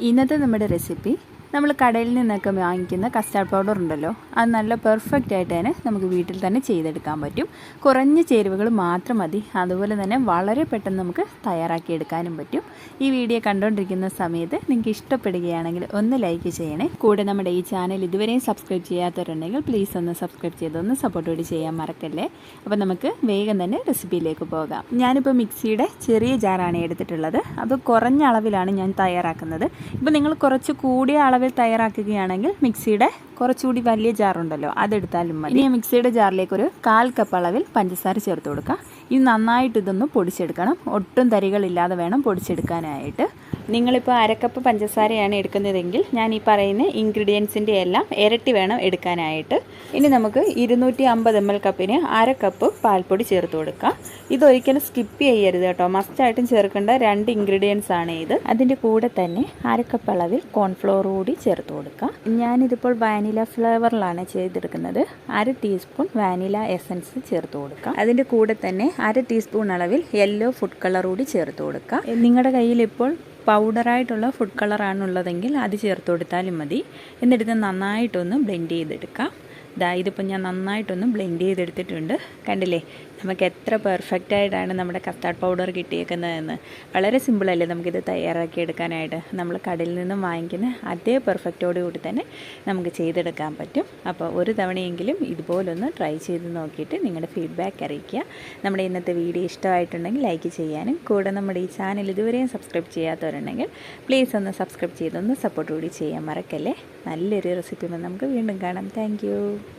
ഇന്നത്തെ നമ്മുടെ റെസിപ്പി നമ്മൾ കടയിൽ നിന്നൊക്കെ വാങ്ങിക്കുന്ന കസ്റ്റാർഡ് പൗഡർ ഉണ്ടല്ലോ അത് നല്ല പെർഫെക്റ്റ് ആയിട്ട് തന്നെ നമുക്ക് വീട്ടിൽ തന്നെ ചെയ്തെടുക്കാൻ പറ്റും. കുറഞ്ഞ ചേരുവകൾ മാത്രം മതി. അതുപോലെ തന്നെ വളരെ പെട്ടെന്ന് നമുക്ക് തയ്യാറാക്കിയെടുക്കാനും പറ്റും. ഈ വീഡിയോ കണ്ടുകൊണ്ടിരിക്കുന്ന സമയത്ത് നിങ്ങൾക്ക് ഇഷ്ടപ്പെടുകയാണെങ്കിൽ ഒന്ന് ലൈക്ക് ചെയ്യണേ. കൂടെ നമ്മുടെ ഈ ചാനൽ ഇതുവരെയും സബ്സ്ക്രൈബ് ചെയ്യാത്തവരുണ്ടെങ്കിൽ പ്ലീസ് ഒന്ന് സബ്സ്ക്രൈബ് ചെയ്തൊന്ന് സപ്പോർട്ട് കൂടി ചെയ്യാൻ മറക്കല്ലേ? അപ്പോൾ നമുക്ക് വേഗം തന്നെ റെസിപ്പിയിലേക്ക് പോകാം. ഞാനിപ്പോൾ മിക്സിയുടെ ചെറിയ ജാറാണ് എടുത്തിട്ടുള്ളത്. അത് കുറഞ്ഞ അളവിലാണ് ഞാൻ തയ്യാറാക്കുന്നത്. ഇപ്പോൾ നിങ്ങൾ കുറച്ച് കൂടിയ അളവിൽ തയ്യാറാക്കുകയാണെങ്കിൽ മിക്സിയുടെ കുറച്ചുകൂടി വലിയ ജാറുണ്ടല്ലോ അതെടുത്താലും മതി. ഇനി മിക്സിയുടെ ജാറിലേക്ക് ഒരു കാൽ കപ്പ് അളവിൽ പഞ്ചസാര ചേർത്ത് കൊടുക്കുക ഇത് നന്നായിട്ട് ഇതൊന്ന് പൊടിച്ചെടുക്കണം. ഒട്ടും തരികളില്ലാതെ വേണം പൊടിച്ചെടുക്കാനായിട്ട്. നിങ്ങളിപ്പോൾ അരക്കപ്പ് പഞ്ചസാരയാണ് എടുക്കുന്നതെങ്കിൽ ഞാൻ ഈ പറയുന്ന ഇൻഗ്രീഡിയൻസിന്റെ എല്ലാം ഇരട്ടി വേണം എടുക്കാനായിട്ട്. ഇനി നമുക്ക് ഇരുന്നൂറ്റി അമ്പത് എം എൽ കപ്പിന് അര കപ്പ് പാൽപ്പൊടി ചേർത്ത് കൊടുക്കാം. ഇതൊരിക്കലും സ്കിപ്പ് ചെയ്യരുത് കേട്ടോ. മസ്റ്റായിട്ടും ചേർക്കേണ്ട രണ്ട് ഇൻഗ്രീഡിയൻസ് ആണ് ഇത്. അതിന്റെ കൂടെ തന്നെ അര കപ്പ് അളവിൽ കോൺഫ്ലോർ കൂടി ചേർത്ത് കൊടുക്കാം. ഞാനിതിപ്പോൾ വാനില ഫ്ലേവറിലാണ് ചെയ്തെടുക്കുന്നത്. അര ടീസ്പൂൺ വാനില എസൻസ് ചേർത്ത് കൊടുക്കാം. അതിന്റെ കൂടെ തന്നെ അര ടീസ്പൂൺ അളവിൽ യെല്ലോ ഫുഡ് കളർ കൂടി ചേർത്ത് കൊടുക്കാം. നിങ്ങളുടെ കയ്യിൽ ഇപ്പോൾ പൗഡറായിട്ടുള്ള ഫുഡ് കളറാണുള്ളതെങ്കിൽ അത് ചേർത്ത് കൊടുത്താലും മതി. എന്നിട്ട് നന്നായിട്ടൊന്ന് ബ്ലെൻഡ് ചെയ്തെടുക്കാം. ദാ ഇതിപ്പോൾ ഞാൻ നന്നായിട്ടൊന്ന് ബ്ലെൻഡ് ചെയ്തെടുത്തിട്ടുണ്ട്. കണ്ടില്ലേ? നമുക്ക് എത്ര പെർഫെക്റ്റ് ആയിട്ടാണ് നമ്മുടെ കസ്റ്റാർഡ് പൗഡർ കിട്ടിയേക്കുന്നതെന്ന്. വളരെ സിമ്പിളല്ലേ നമുക്കിത് തയ്യാറാക്കി എടുക്കാനായിട്ട്? നമ്മൾ കടയിൽ നിന്നും വാങ്ങിക്കുന്ന അതേ പെർഫെക്റ്റോട് കൂടി തന്നെ നമുക്ക് ചെയ്തെടുക്കാൻ പറ്റും. അപ്പോൾ ഒരു തവണയെങ്കിലും ഇതുപോലൊന്ന് ട്രൈ ചെയ്ത് നോക്കിയിട്ട് നിങ്ങളുടെ ഫീഡ്ബാക്ക് അറിയിക്കുക. നമ്മുടെ ഇന്നത്തെ വീഡിയോ ഇഷ്ടമായിട്ടുണ്ടെങ്കിൽ ലൈക്ക് ചെയ്യാനും കൂടെ നമ്മുടെ ഈ ചാനൽ ഇതുവരെയും സബ്സ്ക്രൈബ് ചെയ്യാത്തവരുണ്ടെങ്കിൽ പ്ലീസ് ഒന്ന് സബ്സ്ക്രൈബ് ചെയ്തൊന്ന് സപ്പോർട്ട് കൂടി ചെയ്യാൻ മറക്കല്ലേ? നല്ലൊരു റെസിപ്പി നമുക്ക് വീണ്ടും കാണാം. താങ്ക്